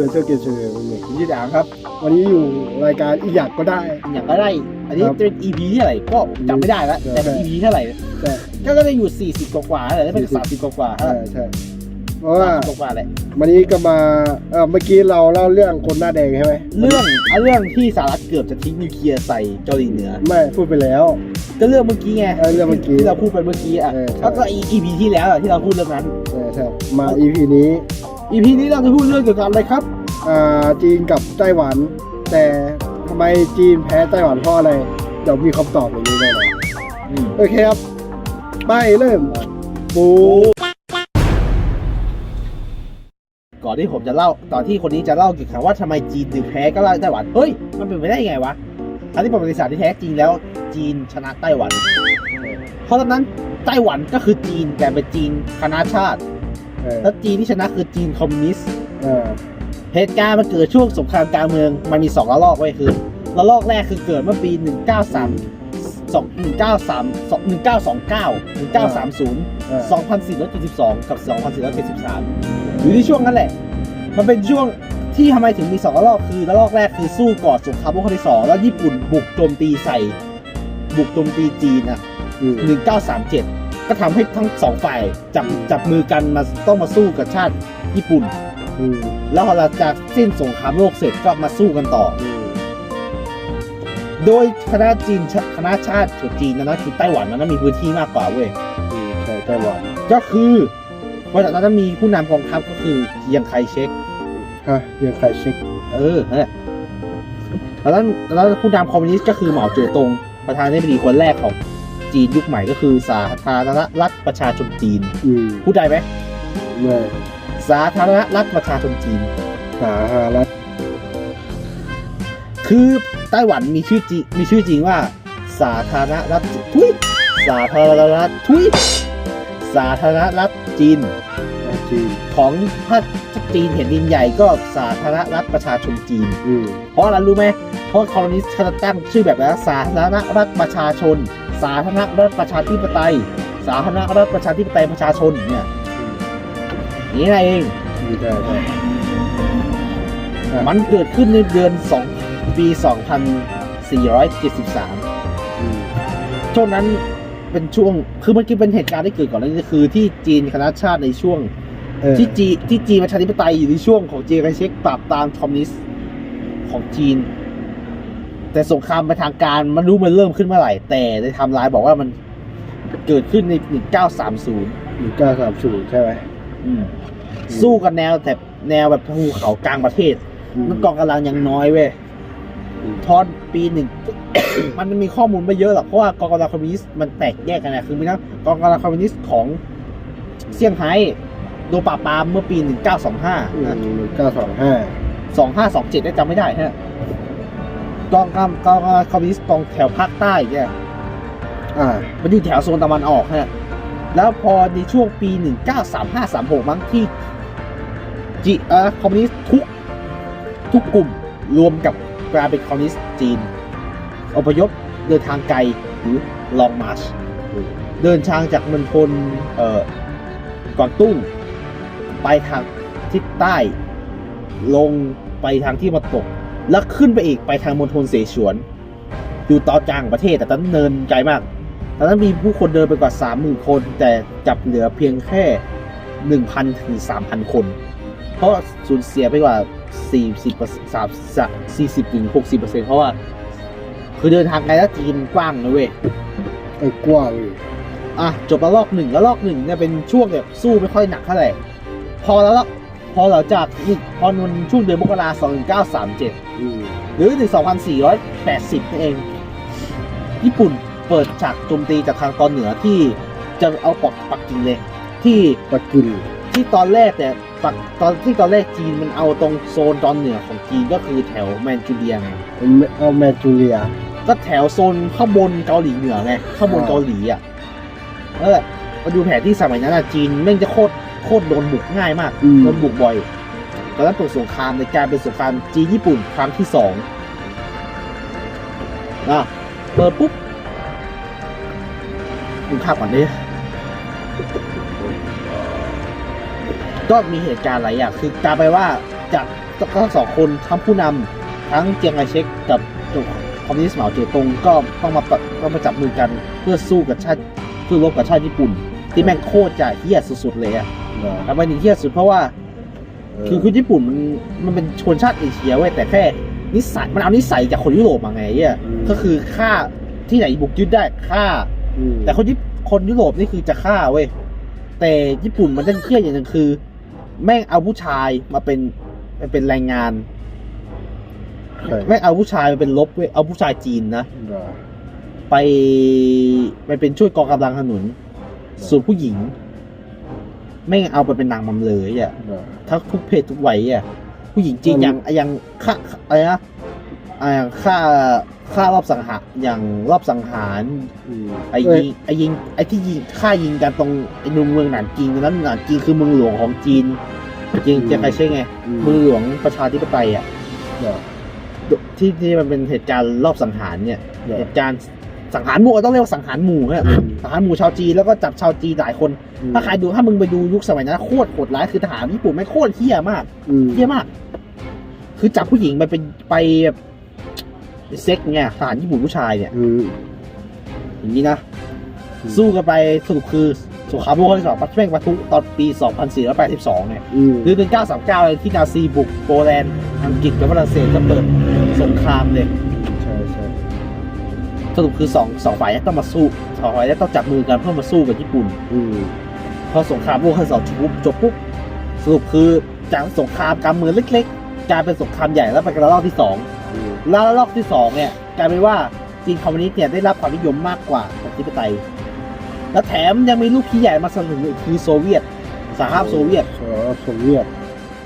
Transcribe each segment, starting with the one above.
เป็นเจ้าเกมเฉลยวันนี้ยี่ดามครับ วันนี้อยู่รายการอีหยักก็ได้ อย่างก็ได้ อันนี้ครับจะเป็น EP ที่เท่าไหร่ก็จำไม่ได้แล้วใช่ แต่เป็น EP เท่าไหร่ใช่ก็ก็จะอยู่ 40 กว่าๆแหละได้เป็น40 30 กว่าๆใช่ใช่เพราะว่า 30กว่าๆแหละวันนี้ก็มาเออเมื่อกี้เราเล่าเรื่องคนหน้าแดงใช่ไหมเรื่องเอาเรื่องที่สหรัฐเกือบจะทิ้งนิวเคลียร์ใส่เกาหลีเหนือ ไม่พูดไปแล้ว ก็เรื่องเมื่อกี้ไงเออเรื่องเมื่อกี้ที่เราพูดไปเมื่อกี้อะเออใช่ แล้วก็ EP ที่แล้วอะที่เราพูดเรื่องนั้น ใช่ใช่มา EP นี้ EP นี้เราจะพูดเรื่องเกี่ยวกับอะไรครับอ่าจีนกับไต้หวัน แต่ทำไมจีนแพ้ไต้หวันเพราะอะไรเดี๋ยวมีคำตอบอย่างนี้แน่นอนโอเคครับ ไปเริ่มปูก่อนที่ผมจะเล่าตอนที่คนนี้จะเล่าเกี่ยวกับว่าทำไมจีนถึงแพ้ก็เล่าไต้หวันเฮ้ยมันเป็นไปได้ยังไงวะทั้งที่ประวัติศาสตร์ที่แท้จริงแล้ว จีนชนะไต้หวัน เพราะฉะนั้นไต้หวันก็คือจีนแต่เป็นจีนคณะชาติเออ แล้วจีนที่ชนะคือจีนคอมมิวนิสต์เออเหตุการณ์มันเกิดช่วงสงครามกลางเมือง มันมีสองระลอกไว้ยคือระลอกแรกคือเกิดเมื่อปี 193 2 193 1929 1930เออ2472 กับ 2473 อยู่ที่ช่วงนั้นแหละ มันเป็นช่วงที่ทำไมถึงมีสองระลอกคือระลอกแรกคือสู้ก่อนสงครามโลกครั้งที่สองแล้วญี่ปุ่นบุกโจมตีใส่ บุกโจมตีจีนอะอืม1937 ก็ทำให้ทั้งสองฝ่ายจับจับมือกันมาต้องมาสู้กับชาติญี่ปุ่นอืมแล้วพอหลังจากสิ้นสงครามโลกเสร็จก็มาสู้กันต่ออืมโดยคณะจีนคณะชาติของจีนนะนะคือไต้หวันนั้นมีพื้นที่มากกว่าเว้ยอืมใช่ไต้หวัน ก็คือวันนั้นมีผู้นำกองทัพก็คือเจียงไคเชกฮะยังใครเช็คเออนั่นแหละแล้วนั้นแล้วผู้นำคอมมิวนิสต์ก็คือเหมาเจ๋อตงประธานาธิบดีคนแรกของ จีนยุคใหม่ก็คือสาธารณรัฐประชาชนจีนอืมพูดได้ไหมไม่สาธารณรัฐประชาชนจีน สาธารณรัฐคือไต้หวันมีชื่อจีมีชื่อจริงว่า สาธารณรัฐทุยสาธารณรัฐทุยสาธารณรัฐจีน จีนของถ้าจีนเห็นดินใหญ่ก็สาธารณรัฐประชาชนจีน อืมเพราะอะไรรู้ไหมเพราะคอมมิวนิสต์เขาจะตั้งชื่อแบบนั้นสาธารณรัฐประชาชน สาธารณรัฐประชาธิปไตย สาธารณรัฐประชาธิปไตยประชาชนเนี่ยนี่นเองอืมใช่ใช่อะมันเกิดขึ้นในเดือน2ปี 2473อืมช่วงนั้นเป็นช่วง คือเมื่อกี้เป็นเหตุการณ์ที่เกิดก่อนแล้วนี่คือที่จีนคณะชาติในช่วงเออที่จีนที่จีนประชาธิปไตยอยู่ในช่วงของจีนการเช็คปราบปรามคอมมิวนิสต์ของจีน แต่สงครามไปนทางการมันรู้มันเริ่มขึ้นเมื่อไหร่ แต่ในไทม์ไลน์บอกว่ามันเกิดขึ้นใน 1930 หนึ่งเก้าสามศูนย์ใช่ไหม อืมสู้กันแนวแต่แนวแบบภูเขากลางประเทศอืมมันกองกำลังยังน้อยเว้ยอืม ทอนปีหนึ่ง มันมีข้อมูลไม่เยอะหรอก เพราะว่ากองกำลังคอมมิวนิสต์มันแตกแยกกันนะคือมีทั้งกองกำลังคอมมิวนิสต์ของเซี่ยงไฮ้โดนปราบปรามเมื่อปี 1925อืมนะหนึ่งเก้าสองห้า 2527 ได้จำไม่ได้ฮะ กองกำลังกองกำลังคอมมิวนิสต์ตรงแถวภาคใต้เนี่ยอ่ามันอยู่แถวโซนตะวันออกฮะแล้วพอในช่วงปี 1935-36 มั้งที่จีเอ่อคอมมิวนิสต์ทุกทุกกลุ่มรวมกับกลายเป็นคอมมิวนิสต์จีน อพยพเดินทางไกลหรือลองมาร์ชเดินทางจากมณฑลเอ่อกวางตุ้ง ไปทางทิศใต้ ลงไปทางที่มาตก แล้วขึ้นไปอีกไปทางมณฑลเสฉวน อยู่ตอนกลางของประเทศแต่ตอนนั้นเนินไกลมากตอนนั้นมีผู้คนเดินไปกว่า 30,000 คน แต่จับเหลือเพียงแค่ 1,000 ถึง 3,000 คน เพราะสูญเสียไปกว่า 40 40 ถึง 60เปอร์เซ็นต์เพราะว่า คือเดินทางไกลแล้วจีนกว้างนะเว้ยไอ้กว้างอยู่อะ จบระลอกหนึ่งระลอกหนึ่งเนี่ยเป็นช่วงแบบสู้ไม่ค่อยหนักเท่าไหร่ พอแล้วละ พอหลังจากอีกพอมันช่วงเดือนมกราคม2937อืมหรือถึง2480นั่นเอง ญี่ปุ่นเปิดฉากโจมตีจากทางตอนเหนือที่จะเอาปอกปักกิ่งเลย ที่ปักกิ่งที่ตอนแรกเนี่ยปักตอนที่ตอนแรกจีนมันเอาตรงโซนตอนเหนือของจีนก็คือแถวแมนจูเรียไงเอาแมจูเลีย ก็แถวโซนข้างบนเกาหลีเหนือไงข้างบนอ่าเกาหลีอะนั่นแหละมาดูแผนที่สมัยนั้นอะจีนแม่งจะโคตร โคตรโดนบุกง่ายมากอืมโดนบุกบ่อยตอนนั้นเปิดสงครามในการเป็นสงครามจีนญี่ปุ่นครั้งที่สองอะเปิดปุ๊บดูภาพก่อนดิก็มีเหตุการณ์หลายอย่างคือกลารไปว่าจากทั้งสองคนทั้งผู้นำทั้งเจียงไคเชกกับคอมมิวนิสต์เหมาเจ๋อตงก็ต้องมาปะต้องมาจับมือกันเพื่อสู้กับชาติเพื่อรบกับชาติญี่ปุ่น ที่แม่งโคตรจะเฮี้ยสุดๆเลยอะเหรอทำไมถึงเฮี้ยสุดเพราะว่า คือคือญี่ปุ่นมันมันเป็นชนชาติเอเชียเว้ยแต่แค่นิสัยมันเอานิสัยจากคนยุโรปมาไงเนี่ยก็คือฆ่าที่ไหนบุกยึดได้ฆ่ามแต่คนญี่คนยุโรปนี่คือจะฆ่าเว้ยแต่ญี่ปุ่นมันจะเครียดอย่างหนึงคือ แม่งเอาผู้ชายมาเป็นมาเป็นแรงงานใช่แม่งเอาผู้ชายมาเป็นลบเว้ยเอาผู้ชายจีนนะเหรอไปไปเป็นช่วยกองกำลังถนนส่วนผู้หญิง แม่งเอาไปเป็นนางมำเลยอะเหรอทั้งทุกเพศทุกวัยอะผู้หญิงจีนอืมอย่างอย่างฆ่าอะไรนะอ่าฆ่าฆ่ารอบสังหารอย่างรอบสังหารอืมไอ้เอ้ยิงไอ้ยิงไอ้ที่ยิงฆ่ายิงกันตรงไอ้เมืองเมืองหนานจีนตรงนั้นหนานจีนคือเมืองหลวงของจีนจริงจะใครใช่ไงอืมเมืองหลวงประชาธิปไตยอะเหรอที่ที่มันเป็นเหตุการณ์รอบสังหารเนี่ยเหรอเหตุการณ์ สังหารหมู่ต้องเรียกว่าสังหารหมู่ฮะอืม สังหารหมู่ชาวจีนแล้วก็จับชาวจีนหลายคนอืมถ้าใครดูถ้ามึงไปดูยุคสมัยนั้นโคตรโหดร้ายคือทหารญี่ปุ่นไม่งโคตรเฮี้ยมากอืมเฮี้ยมาก คือจับผู้หญิงไปเป็นไปแบบเซ็กเนี่ยทหารญี่ปุ่นผู้ชายเนี่ย อืม อย่างนี้นะ อืม สู้กันไปสรุปคือสงครามโลกครั้งที่สองปัดแม่งปะทุตอนปี 2482 เนี่ย อืมหรือ1939เลยที่นาซีบุกโปแลนด์อังกฤษกับฝรั่งเศสก็เปิดสงครามเลยใช่ใช่ส รุปคือสองสองฝ่ายต้องมาสู้สองฝ่ายต้องจับมือกันเพื่อมาสู้กับญี่ปุ่นอืมพอสงครามโลกครั้งที่สองจบปุ๊บจบปุ๊บสรุปคือจากสงครามการเมืองเล็ก ๆกลายเป็นสงครามใหญ่แล้วไปกันระลอกที่สองอืมแล้วระลอกที่สองเนี่ยกลายเป็นว่าจีนคอมมิวนิสต์เนี่ยได้รับความนิยมมากกว่าประชาธิปไตย และแถมยังมีลูกพี่ใหญ่มาสนับสนุนอีกคือโซเวียตสหภาพโซเวียตสหภาพโซเวียต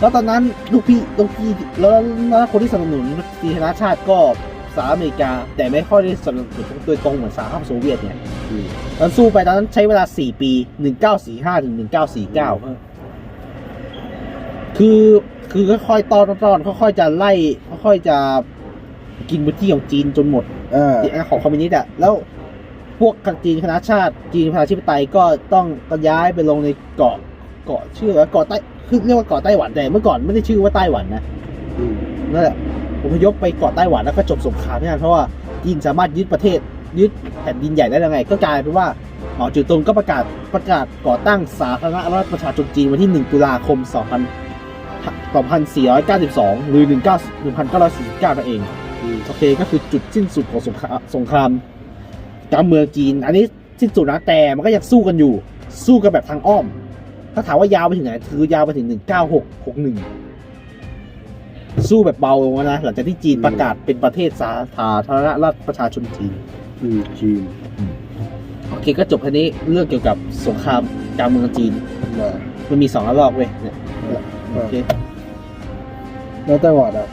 แล้วตอนนั้นลูกพี่ลูกพี่แล้วแล้วคนที่สนับสนุนทีธนาชาติก็ สหรัฐอเมริกา แต่ไม่ค่อยได้สนับสนุนโดยตรงเหมือนสหภาพโซเวียตเนี่ยอืมตอนสู้ไปตอนนั้นใช้เวลา 4 ปี 1945ถึง1949 คือคือค่อยๆต้อนต้อนค่อยๆจะไล่ค่อยๆจะกินพื้นที่ของจีนจนหมดอ่าของคอมมิวนิสต์อะแล้วพวกจีนคณะชาติจีนประชาธิปไตยก็ต้องก็ย้ายไปลงในเกาะเกาะชื่อว่าเกาะไต้คือเรียกว่าเกาะไต้หวันแต่เมื่อก่อนไม่ได้ชื่อว่าไต้หวันนะอืมนั่นแหละ อพยพไปเกาะไต้หวันแล้วก็จบสงครามที่นั่นเพราะว่าจีนสามารถยึดประเทศยึดแผ่นดินใหญ่ได้ยังไง ก็กลายเป็นว่าเหมาจือตงก็ประกาศประกาศก่อตั้งสาธารณรัฐประชาชนจีนวันที่ 1 ตุลาคม2000 2492 หรือ19 1949 นั่นเองโอเคก็คือจุดสิ้นสุดของสงครามสงครามการเมืองจีน อันนี้สิ้นสุดนะแต่มันก็ยังสู้กันอยู่ สู้กันแบบทางอ้อม ถ้าถามว่ายาวไปถึงไหนคือยาวไปถึง 19661 สู้แบบเบาลงแล้วนะหลังจากที่จีนประกาศเป็นประเทศสาธารณรัฐประชาชนจีนอืมจีนโอเคก็จบแค่นี้เรื่องเกี่ยวกับสงครามการเมืองจีนนะมันมีสองระลอกเว้ยเนี่ยโอเคแล้วไต้หวันอะ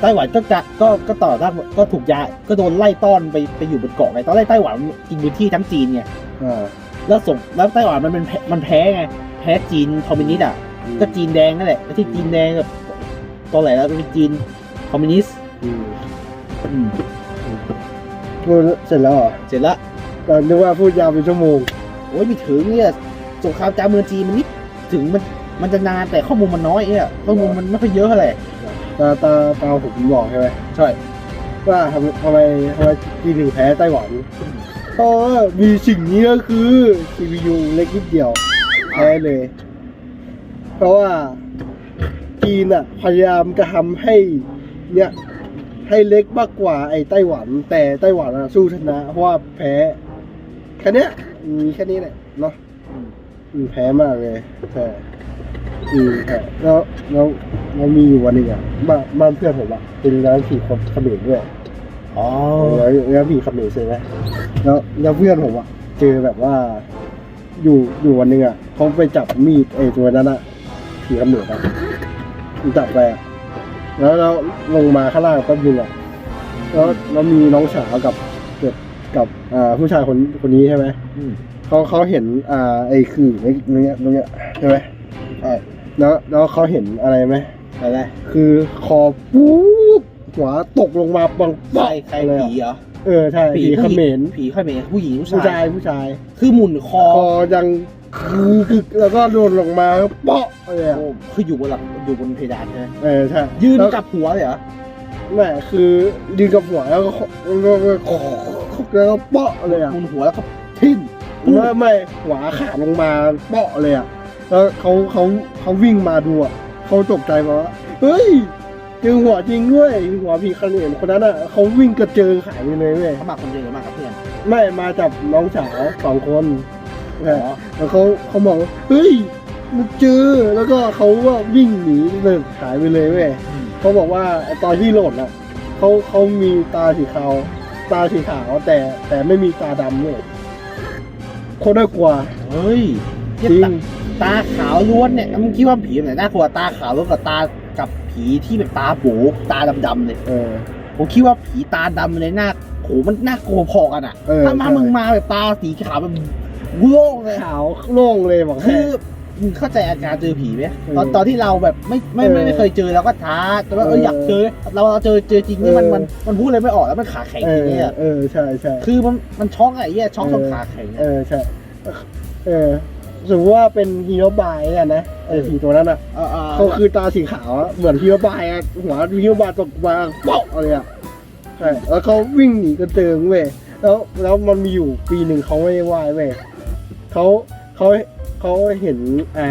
ไต้หวันก็จะก็ก็ต่อได้ก็ถูกย้ายก็โดนไล่ต้อนไปไปอยู่บนเกาะไงตอนแรกไต้หวันกินพื้นที่ทั้งจีนไงอ่าแล้วส่งแล้วไต้หวันมันเป็นแพ้มันแพ้ไงแพ้จีนคอมมิวนิสต์อะก็จีนแดงนั่นแหละไม่ใช่จีนแดงกับ ตอนไหนแล้วเป็นจีนคอมมิวนิสต์อืมอืมพูดเสร็จแล้วเหรอเสร็จละแต่นึกว่าพูดยาวเป็นชั่วโมง โอ้ยไม่ถึงเนี่ยสงครามกลางเมืองจีนมันนิดถึงมันมันจะนานแต่ข้อมูลมันน้อยเนี่ยข้อมูลมันไม่ค่อยเยอะเท่าไหร่ตาตาตาผมบอกใช่ไหมใช่ว่าทำทำไมทำไมจีนถึงแพ้ไต้หวันเพราะว่ามีสิ่งนี้ก็คือ CPU เล็กนิดเดียวแพ้เลย เพราะว่า จีนอะพยายามจะทำให้เนี่ยให้เล็กมากกว่าไอ้ไต้หวัน แต่ไต้หวันอะสู้ชนะ เพราะว่าแพ้แค่เนี้ยมีแค่นี้แหละเนาะอืมแพ้มากเลยใช่อืมใช่แล้วแล้วแล้วมีอยู่วันหนึ่งอะบ้านบ้านเพื่อนผมอะเป็นร้านผีคนเขมรด้วยอ๋อแล้วแล้วผีเขมรใช่ไหมแล้วแล้วเพื่อนผมอะเจอแบบว่า อยู่อยู่วันหนึ่งอะเขาไปจับมีดไอ้ตัวนั้นอะผีเขมรอะ จับไปอะแล้วแล้วลงมาข้างล่างแป๊บนึงอะแล้วแล้วมีน้องสาวกับกับกับอ่าผู้ชายคนคนนี้ใช่ไหมอืมเขาเขาเห็นอ่าไอ้คือไอ้ตรงเนี้ยตรงเนี้ยใช่ไหมใช่แล้วแล้วเขาเห็นอะไรไหมอะไรคือคอปุ๊บหัวตกลงมาปังใครปักใครเลยผีอะเหรอเออใช่ผีเขผู้หมญิงรผีเขมรผู้หญิงผู้ผู้ชาชายยผู้ชาย คือหมุนคอคอยังคือคือ แล้วก็โดนลงมาแล้วเปาะเลยอะโอ้คืออยู่บนหลังอยู่บนเพดานใช่ไหมเออใช่ยืนแล้วกับหัวเลยเหรอไม่คือยืนกับหัวแล้วก็แล้วก็แล้วก็เปาะเลยอะบนหัวแล้วก็ทิ่มไม่ไม่หัวขาดลงมาเปาะเลยอะแล้วเขาเขาเขาวิ่งมาดูอะเขาตกใจมาว่าเฮ้ยเจอหัวจริงด้วยหัวผีขนนคนนั้นอะเขาวิ่งกระเจิงหายไปเลยเว้ยเขามาคนเดียวหรือมากับเพื่อนไม่มาจับน้องสาวสองคน อ๋อแล้วเขาเขาบอกว่าเฮ้ยมันเจอแล้วก็เขาก็วิ่งหนีเลยหายไปเลยเว้ยอืม เขาบอกว่าตอนที่โหลดอะเขาเขามีตาสีขาว ตาสีขาวแต่แต่ไม่มีตาดำเลยโคตรน่ากลัวเฮ้ยจริเหี้ยงตาตาขาวล้วนเนี่ยมึงคิดว่าผีแบบไหนน่ากลัวตาขาวล้วนกับตากับผีที่แบบตาโบตาดำๆเนี่ยเออ ผมคิดว่าผีตาดำเลยน่าโหมันน่ากลัวพอกันอะเออถ้ามาใช่ มึงมาแบบตาสีขาวแบบ โล่งเลยขาวโล่งเลยบอกคืให้อมึงเข้าใจอาการเจอผีไหมเออตอนตอนที่เราแบบไม่ไม่ไม่เออไม่เคยเจอเราก็ท้าแต่ว่าเออเอออยากเจอ เราเราเจอเจอจริงนี่มันเออ มันมันพูดอะไรไม่ออกแล้วมันขาแข็งเอจริองเนี่ยเออใช่ใช่ คือมันมันช็อกอะไอ้เหี้ยช็อกจนขาแข็งเออะอใช่เออสมมติว่าเป็นฮีโร่บายอะนะเออ ผีตัวนั้นอะเออเออเขาคือตาสีขาวอะเหมือนฮีโร่บายอะหัวฮีโร่บายตกมาเป๊อกอะไรอะใช่แล้วเขาวิ่งหนีกระเจิงเว้ยแล้วแล้วมันมีอยู่ปีหนึ่งเขาไม่ได้ไหวเว้ย เขาเขาเขาเห็นอ่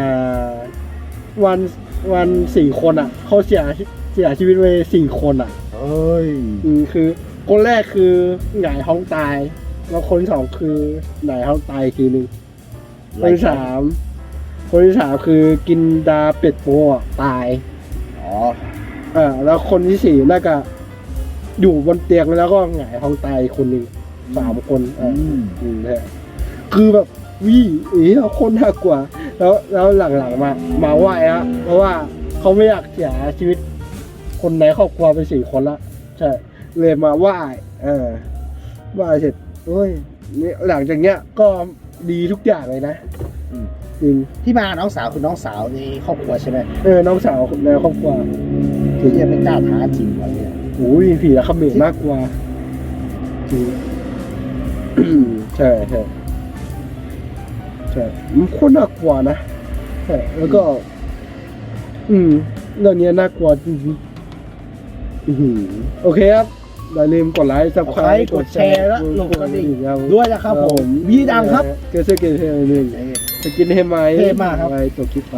าวันวันสี่คนอะเขาเสียเสียชีวิตไปสี่คนอะเอ้ยอืมคือ คนแรกคือหงายท้องตาย แล้วคนที่สองคือหงายท้องตายอีกทีหนึ่งคนที่สามคนที่สามคือกินดาเป็ดโปอะตายอ๋ออ่าแล้วคนที่สี่น่าจะอยู่บนเตียงแล้วก็หงายท้องตายอีกคนหนึ่งสามคนอือ่ามอืมใช่คือแบบ วิเอ๋คนน่ากลัวแล้วแล้วหลังๆมามาไหว้ฮะเพราะว่าเขาไม่อยากเสียชีวิต คนในครอบครัวไปสี่คนละใช่เลยมาไหว้เออไหว้เสร็จโอ้ยนี่หลังจากเนี้ยก็ดีทุกอย่างเลยนะอืมจริงที่มาน้องสาวคือน้องสาวในครอบครัวใช่ไหมเออน้องสาวในครอบครัวคือยังไม่กล้าท้าจริงวะเนี่ยโอ้ยผีละคำเหมนมากกว่าจริงใช่ใช่ใช่มันโคตรน่ากลัวนะใช่แล้วก็ อืมเรื่องนี้น่ากลัวจริงๆอื้อหือโอเคครับอย่าลืมกดไลค์ซับสไคร Subscribe กดแชร์และลงกระดิ่ง ด้วยนะครับผมวีดังครับเกสเกสเทหนึ่งสกินเฮมไหมเท่มากครับ ไปจบคลิปไป